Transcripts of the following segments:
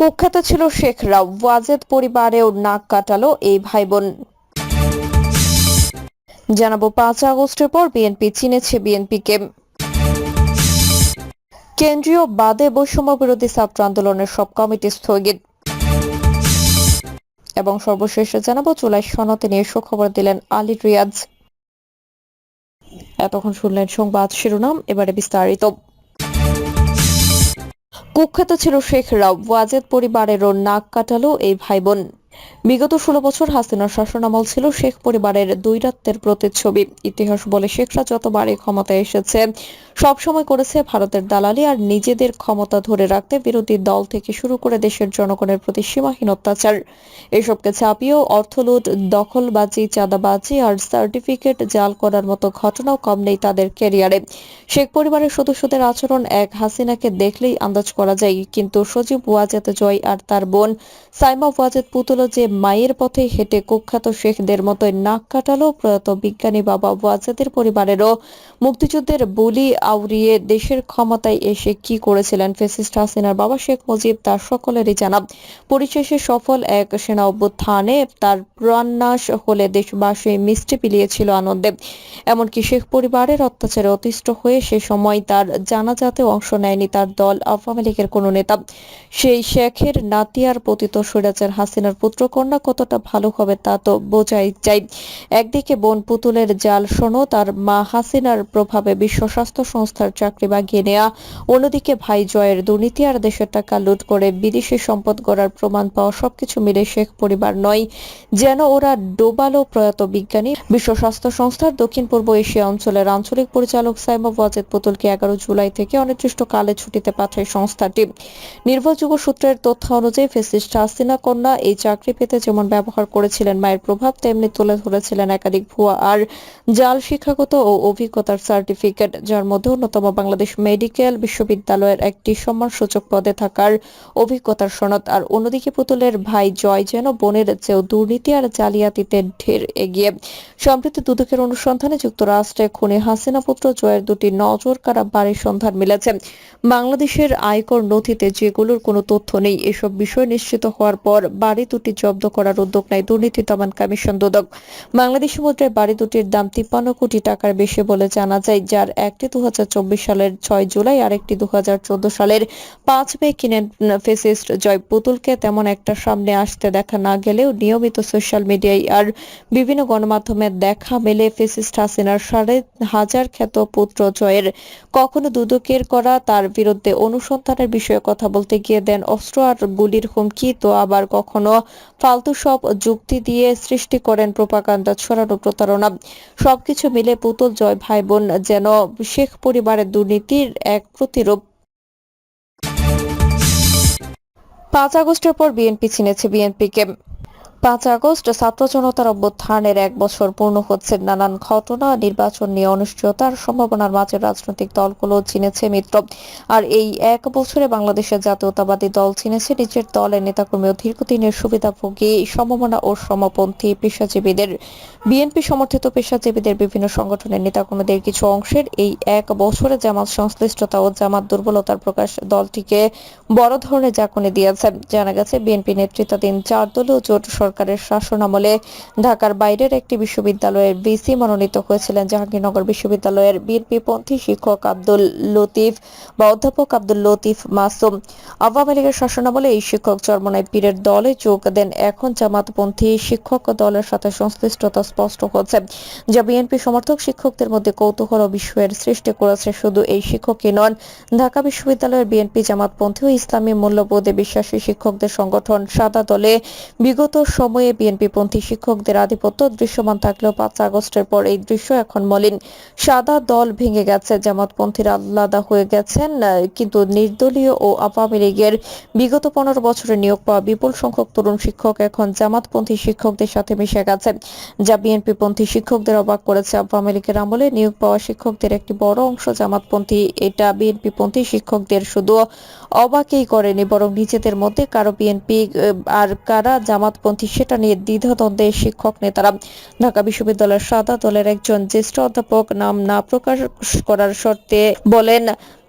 কুখ্যাত ছিল শেখরা ওয়াজেদ পরিবারেও নাক কাটালো এই ভাই বোন জানাব পাঁচ আগস্টের পর বিএনপি চিনেছে বিএনপিকে। কেন্দ্রীয় বাদে বৈষম্য বিরোধী ছাত্র আন্দোলনের সব কমিটি স্থগিত। এবং সর্বশেষে জানাব চুলাই সনতে নিয়ে সুখবর দিলেন আলী রিয়াজ। এতক্ষণ শুনলেন সংবাদ শিরোনাম, এবারে বিস্তারিত। কুখ্যাত ছিল শেখ রাও। ওয়াজেদ পরিবারেরও নাক কাটালো এই ভাই বোন বিগত ষোলো বছর হাসিনার শাসনামল ছিল শেখ পরিবারের দৈরাত্বের প্রতিচ্ছবি। ইতিহাস বলে শেখরা যতবারই ক্ষমতায় এসেছে সবসময় করেছে ভারতের দালালি আর নিজেদের ক্ষমতা ধরে রাখতে বিরোধী দল থেকে শুরু করে দেশের জনগণের প্রতি সীমাহীন অত্যাচার। এসবকে চাপিয়েও অর্থলুট দখলবাজি, চাঁদাবাজি আর সার্টিফিকেট জাল করার মতো ঘটনাও কম নেই তাদের ক্যারিয়ারে। শেখ পরিবারের সদস্যদের আচরণ এক, হাসিনাকে দেখলেই আন্দাজ করা যায়, কিন্তু সজীব ওয়াজেদ জয় আর তার বোন সাইমা ওয়াজেদ পুতুল যে মায়ের পথে হেঁটে কুখ্যাত শেখদের মতোই নাক কাটালো প্রয়াত বিজ্ঞানী বাবা ওয়াজেদের পরিবারেরও। মুক্তিযুদ্ধের বলি আউরিয়ে দেশের ক্ষমতায় এসে কি করেছিলেন ফেসিস্ট হাসিনার বাবা শেখ মুজিব তার সকলেরই জানা। পরিশেষে সফল এক সেনা অভ্যুত্থানে তার প্রাণনাশ হলে দেশবাসী মিষ্টি পিলিয়েছিল আনন্দে। এমনকি শেখ পরিবারের অত্যাচারে অতিষ্ঠ হয়ে সে সময় তার জানাজাতে অংশ নেয়নি তার দল আওয়ামী লীগের কোনো নেতা। সেই শেখের নাতিয়ার পতিত স্বৈরাচার হাসিনার পুত্রকন্যা কতটা ভালো হবে তা তো বোঝাই যায়। একদিকে বোন পুতুলের জাল শোনো, তার মা হাসিনার প্রভাবে বিশ্ব স্বাস্থ্য সংস্থার চাকরি বাগিয়ে নেয়া। অন্যদিকে ভাই জয়ের দুর্নীতি আর দেশের টাকা লুট করে বিদেশি সম্পদ গড়ার প্রমাণ পাওয়া সবকিছু মিলে শেখ পরিবার নয়। যেন ওরা ডোবালো প্রয়াত বিজ্ঞানী, বিশ্ব স্বাস্থ্য সংস্থার দক্ষিণ পূর্ব এশিয়া অঞ্চলের আঞ্চলিক পরিচালক সাইমা ওয়াজেদ পুতুলকে এগারো জুলাই থেকে অনির্দিষ্টকালে ছুটিতে পাঠায় সংস্থাটি। নির্ভরযোগ্য সূত্রের তথ্য অনুযায়ী ফেসিস্ট হাসিনা কন্যা এই চাকরি পেতে যেমন ব্যবহার করেছিলেন মায়ের প্রভাব, তেমনি তুলে ধরেছিলেন একাধিক ভুয়া আর জাল শিক্ষাগত ও অভিজ্ঞতার সার্টিফিকেট, যার মধ্যে অন্যতম বাংলাদেশ মেডিকেল বিশ্ববিদ্যালয়ের একটি সম্মানসূচক পদে থাকার অভিজ্ঞতার সনদ। আর অন্যদিকে পুতুলের ভাই জয় যেন বোনের চেয়েও দুর্নীতি আর জালিয়াতিতে ঢের এগিয়ে। সম্প্রতি দুদকের অনুসন্ধানে যুক্তরাষ্ট্রে খুনে হাসিনা পুত্র জয়ের দুটি নজর কারা বাড়ির সন্ধান মিলেছে। বাংলাদেশের আয়কর নথিতে যেগুলোর কোনো তথ্য নেই, এসব বিষয় নিশ্চিত হওয়ার পর বাড়ি দুটি জব্দ করার উদ্যোগ নেয় দুর্নীতি দমন কমিশন দুদক। বাংলাদেশি মুদ্রায় বাড়ি দুটির দাম তিপ্পান্ন কোটি টাকার বেশি বলে জানা যায়, যার একটি দুহাজার চব্বিশ সালের ছয় জুলাই আরেকটি দু সালের পাঁচ মে কিনেন ফেসিস্ট জয় পুতুলকে। তেমন একটা সামনে আসতে দেখা না গেলেও নিয়মিত সোশ্যাল মিডিয়ায় আর বিভিন্ন গণমাধ্যমে দেখা মেলে ফেসিস্ট হাসিনার সাড়ে হাজার খ্যাত পুত্র জয়ের। কখনো দুদকের করা তার বিরুদ্ধে অনুসন্ধানের বিষয়ে কথা বলতে গিয়ে দেন অস্ত্র আর গুলির হুমকি, তো আবার কখনো ফালতু সব যুক্তি দিয়ে সৃষ্টি করেন প্রোপাকাণ্ডা ছড়ানো প্রতারণা। সবকিছু মিলে পুতুল জয় ভাই বোন যেন শেখ পরিবারের দুর্নীতির এক প্রতিরূপ। পাঁচ আগস্টের পর বিএনপি চিনেছে বিএনপিকে। পাঁচ আগস্ট ছাত্র জনতার অভ্যুত্থানের এক বছর পূর্ণ হচ্ছে নানান ঘটনা, নির্বাচন নিয়ে অনিশ্চয়তার সম্ভাবনার মাঝে রাজনৈতিক দলগুলো চিনেছে মিত্র। আর এই এক বছরে বাংলাদেশের জাতীয়তাবাদী দল চিনেছে নিজের দলের নেতাকর্মী ও দীর্ঘদিনের সুবিধাভোগী সমমনা ও সমপন্থী পেশাজীবীদের। বিএনপি সমর্থিত পেশাজীবীদের বিভিন্ন সংগঠনের নেতাকর্মীদের কিছু অংশের এই এক বছরে জামাত সংশ্লিষ্টতা ও জামাত দুর্বলতার প্রকাশ দলটিকে বড় ধরনের জাকনে দিয়েছে। জানা গেছে, বিএনপি নেতৃত্বাধীন চার দলীয় জোট সরকারের শাসনামলে ঢাকার বাইরের একটি বিশ্ববিদ্যালয়ের ভিসি মনোনীত হয়েছিলেন জাহাঙ্গীরনগর বিশ্ববিদ্যালয়ের বিএনপি পন্থী শিক্ষক আব্দুল লতিফ বা অধ্যাপক আব্দুল লতিফ মাসুম। আওয়ামী লীগের শাসনামলে এই শিক্ষক চরমনায় পীরের দলে যোগ দেন। এখন জামাতপন্থী শিক্ষক দলের সাথে সংশ্লিষ্টতা স্পষ্ট হচ্ছে, যা বিএনপি সমর্থক শিক্ষকদের মধ্যে কৌতূহল ও বিস্ময়ের সৃষ্টি করেছে। শুধু এই শিক্ষকই নন, ঢাকা বিশ্ববিদ্যালয়ের বিএনপি জামাতপন্থী ও ইসলামী মূল্যবোধে বিশ্বাসী শিক্ষকদের সংগঠন সাদা দলে বিগত সময়ে বিএনপিপন্থী শিক্ষকদের আধিপত্য দৃশ্যমান থাকলেও পাঁচ আগস্টের পর এই দৃশ্য এখন মলিন। সাদা দল ভেঙে গেছে জামাতপন্থীরা আলাদা হয়ে গেছেন কিন্তু নির্দলীয় ও আওয়ামী লীগের বিগত পনেরো বছরে নিয়োগ পাওয়া বিপুল সংখ্যক তরুণ শিক্ষক এখন জামাতপন্থী শিক্ষকদের সাথে মিশে গেছে যা বিএনপিপন্থী শিক্ষকদের অবাক করেছে। আওয়ামী লীগের আমলে নিয়োগ পাওয়া শিক্ষকদের একটি বড় অংশ জামাতপন্থী এটা বিএনপিপন্থী শিক্ষকদের শুধু অবাকই করেনি, বরং নিজেদের মধ্যে কারও বিএনপি আর কারা জামাতপন্থী সেটা নিয়ে দ্বিধাদ্বন্দ্বে শিক্ষক নেতারা ঢাকা বিশ্ববিদ্যালয়ের সাদা দলের একজন জ্যেষ্ঠ অধ্যাপক নাম না প্রকাশ করার শর্তে বলেন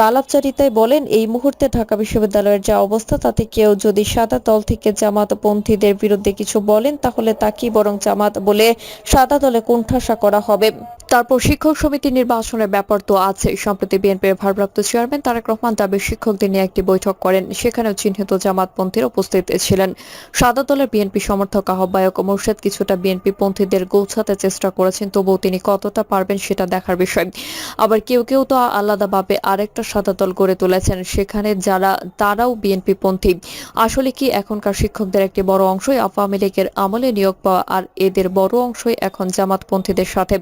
বালাপচারিতায় বলেন, এই মুহূর্তে ঢাকা বিশ্ববিদ্যালয়ের যা অবস্থা, তাতে কেউ যদি সাদা দল থেকে জামাতপন্থীদের বিরুদ্ধে কিছু বলেন, তাহলে তাকেই বরং জামাত বলে সাদা দলে কোণঠাসা করা হবে? তারপর শিক্ষক সমিতি নির্বাচনের ব্যাপার তো আছে সম্প্রতি বিএনপির ভারপ্রাপ্ত চেয়ারম্যান তারেক রহমান দাবি, শিক্ষকদের নিয়ে একটি বৈঠক করেন। সেখানেও চিহ্নিত জামাতপন্থীরা উপস্থিত ছিলেন। সাদা দলের বিএনপি সমর্থক আহ্বায়ক মোর্শেদ কিছুটা বিএনপি পন্থীদের গোছাতে চেষ্টা করেছেন, তবুও তিনি কতটা পারবেন সেটা দেখার বিষয়। আবার কেউ কেউ তো আলাদাভাবে আরেকটা দল গড়ে তুলেছেন। সেখানে যারা, তারাও বিএনপি পন্থী আসলে কি এখনকার শিক্ষকদের একটি বড় অংশই আওয়ামী লীগের আমলে নিয়োগ পাওয়া, আর এদের বড় অংশই এখন জামাতপন্থীদের সাথে?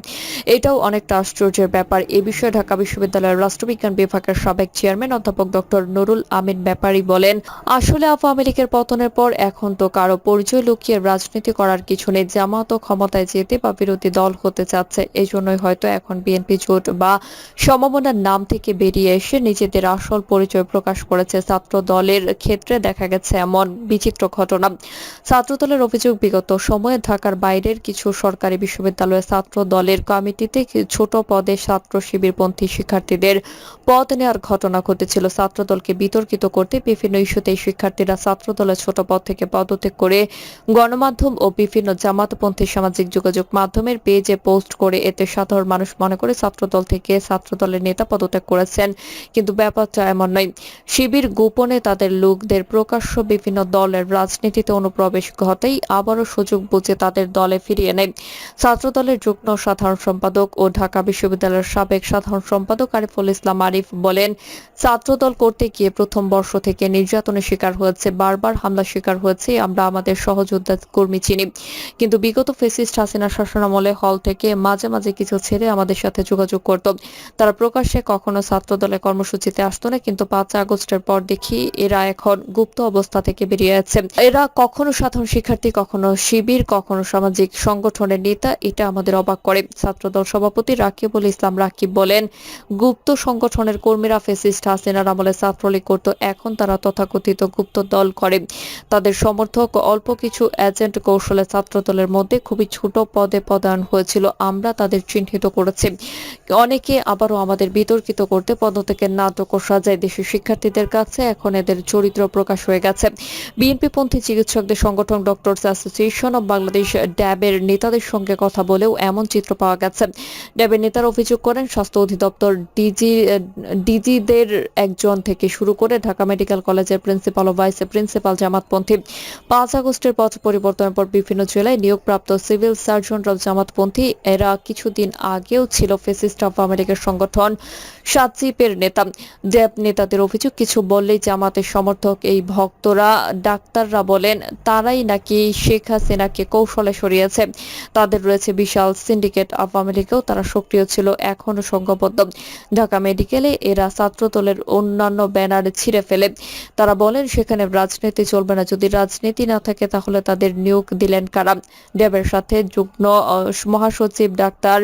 এটাও অনেকটা আশ্চর্যের ব্যাপার। এ বিষয়ে ঢাকা বিশ্ববিদ্যালয়ের রাষ্ট্রবিজ্ঞান বিভাগের সাবেক চেয়ারম্যান অধ্যাপক ডক্টর নুরুল আমিন ব্যাপারী বলেন, আসলে আওয়ামী লীগের পতনের পর এখন তো কারও পরিচয় লুকিয়ে রাজনীতি করার কিছু নেই। জামাতও ক্ষমতায় যেতে বা বিরোধী দল হতে চাচ্ছে এই জন্যই হয়তো এখন বিএনপি জোট বা সমমনার নাম থেকে বেরিয়ে এসে নিজেদের আসল পরিচয় প্রকাশ করেছে ছাত্র দলের ক্ষেত্রে, দেখা গেছে এমন বিচিত্র ঘটনা। ছাত্র দলের অভিযোগ, বিগত সময়ে ঢাকার বাইরের কিছু সরকারি বিশ্ববিদ্যালয়ের ছাত্র দলের কমিটিতে ছোট পদে ছাত্র শিবিরপন্থী শিক্ষার্থীদের পদ নেওয়ার ঘটনা ঘটেছিল। ছাত্র দলকে বিতর্কিত করতে বিভিন্ন ইস্যুতে শিক্ষার্থীরা ছাত্র দলের ছোট পদ থেকে পদত্যাগ করে গণমাধ্যম ও বিভিন্ন জামাতপন্থী সামাজিক যোগাযোগ মাধ্যমের পেজে পোস্ট করে এতে সাধারণ মানুষ মনে করে ছাত্রদল থেকে ছাত্র দলের নেতা পদত্যাগ করেছেন। কিন্তু ব্যাপারটা এমন নয়। শিবির গোপনে তাদের লোকদের প্রকাশ্য বিভিন্ন দলের রাজনীতিতে অনুপ্রবেশ ঘটেই আবারও সুযোগ বুঝে তাদের দলে ফিরিয়ে নেয়। ছাত্রদলের যুগ্ম সাধারণ সম্পাদক ও ঢাকা বিশ্ববিদ্যালয়ের সাবেক সাধারণ সম্পাদক আরিফুল ইসলাম আরিফ বলেন, ছাত্রদল করতে গিয়ে প্রথম বর্ষ থেকে নির্যাতনের শিকার হয়েছে, বারবার হামলার শিকার হয়েছে, আমরা আমাদের সহযোদ্ধা কর্মী চিনি। কিন্তু বিগত ফেসিস্ট হাসিনা শাসনামলে হল থেকে মাঝে মাঝে কিছু ছেড়ে আমাদের সাথে যোগাযোগ করত। তারা প্রকাশ্যে কখনো ছাত্র দলের কর্মসূচিতে আসতো না, কিন্তু পাঁচ আগস্টের পর দেখি এরা এখন গুপ্ত অবস্থা থেকে বেরিয়ে আছে। এরা কখনো সাধারণ শিক্ষার্থী, কখনো শিবির, কখনো সামাজিক সংগঠনের নেতা, এটা আমাদের অবাক করে। ছাত্রদল সভাপতি রাকিবুল ইসলাম রাকিব বলেন, গুপ্ত সংগঠনের কর্মীরা ফেসিস্ট হাসিনার আমলে ছাত্রলীগ করত, এখন তারা তথাকথিত গুপ্ত দল করে। তাদের সমর্থক অল্প কিছু এজেন্ট কৌশলে ছাত্রদলের মধ্যে খুবই ছোট পদে পদায়ন হয়েছিল, আমরা তাদের চিহ্নিত করেছি। অনেকে আবারও আমাদের বিতর্কিত করতে পদত্যাগের নাটক ও সাজায় দেশের শিক্ষার্থীদের কাছে এখন এদের চরিত্র প্রকাশ হয়ে গেছে। বিএনপিপন্থী চিকিৎসকদের সংগঠন ডক্টরস অ্যাসোসিয়েশন অব বাংলাদেশ ড্যাবের নেতাদের সঙ্গে কথা বলেও এমন চিত্র পাওয়া গেছে। ড্যাবের নেতারা অভিযোগ করেন, স্বাস্থ্য অধিদপ্তর ডিজি, ডিজিদের একজন থেকে শুরু করে ঢাকা মেডিকেল কলেজের প্রিন্সিপাল ও ভাইস প্রিন্সিপাল জামাতপন্থী পাঁচ আগস্টের পথ পরিবর্তনের পর বিভিন্ন জেলায় নিয়োগপ্রাপ্ত সিভিল সার্জন সার্জনরাও জামাতপন্থী এরা কিছুদিন আগেও ছিল ফেসিস্ট অফ আমেরিকার সংগঠন। সাতজিপের নেতা জ্যাব নেতাদের অভিযোগ, কিছু বললেই জামাতের সমর্থক এই ভক্তরা, ডাক্তাররা বলেন তারাই নাকি শেখ হাসিনাকে কৌশলে সরিয়েছে। তাদের রয়েছে বিশাল সিন্ডিকেট অফ আমেরিকাও তারা সক্রিয় ছিল এখনও সংঘবদ্ধ। ঢাকা মেডিকেলে এরা ছাত্রদলের অন্যান্য ব্যানার ছিঁড়ে ফেলে। তারা বলেন সেখানে রাজনীতি চলবে না, যদি রাজনীতি না থাকে তাহলে তাদের নিয়োগ দিলেন কারা? ড্যাবের সাথে যুগ্ম মহাসচিব ডাক্তার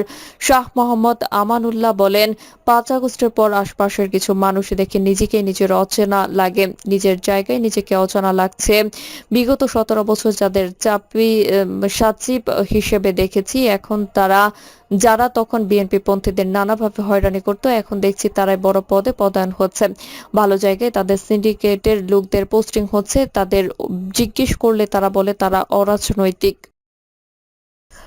শাহ মোহাম্মদ আমানুল্লাহ বলেন, পাঁচ আগস্টের পর আশপাশের কিছু মানুষ দেখে নিজেকে নিজের অচেনা লাগে, নিজের জায়গায় নিজেকে অচেনা লাগছে। বিগত সতেরো বছর যাদের চাপি সাচিব হিসেবে দেখেছি, এখন তারা, যারা তখন বিএনপি পন্থীদের নানাভাবে হয়রানি করত, এখন দেখছি তারাই বড় পদে পদায়ন হচ্ছে। ভালো জায়গায় তাদের সিন্ডিকেটের লোকদের পোস্টিং হচ্ছে, তাদের জিজ্ঞেস করলে তারা বলে তারা অরাজনৈতিক।